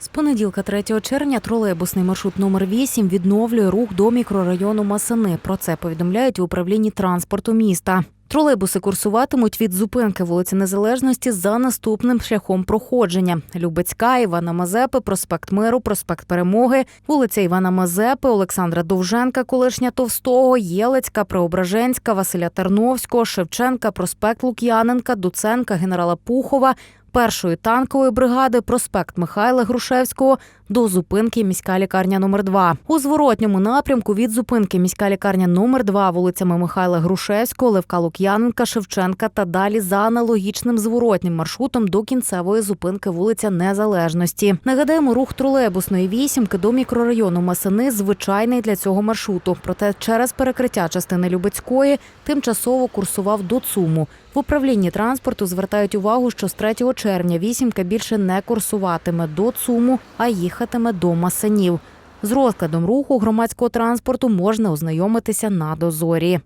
З понеділка 3 червня тролейбусний маршрут номер 8 відновлює рух до мікрорайону Масани. Про це повідомляють в управлінні транспорту міста. Тролейбуси курсуватимуть від зупинки вулиці Незалежності за наступним шляхом проходження: Любецька, Івана Мазепи, проспект Миру, проспект Перемоги, вулиця Івана Мазепи, Олександра Довженка, колишня Товстого, Єлецька, Преображенська, Василя Терновського, Шевченка, проспект Лук'яненка, Дуценка, генерала Пухова, першої танкової бригади, проспект Михайла Грушевського до зупинки міська лікарня номер 2 У зворотньому напрямку від зупинки міська лікарня номер 2 вулицями Михайла Грушевського, Левка Лук'яненка, Шевченка та далі за аналогічним зворотнім маршрутом до кінцевої зупинки вулиця Незалежності. Нагадаємо, рух тролейбусної вісімки до мікрорайону Масини звичайний для цього маршруту. Проте через перекриття частини Любецької тимчасово курсував до ЦУМу. В управлінні транспорту звертають увагу, що з 3 червня вісімка більше не курсуватиме до ЦУМу, а їхатиме до Масанів. З розкладом руху громадського транспорту можна ознайомитися на дозорі.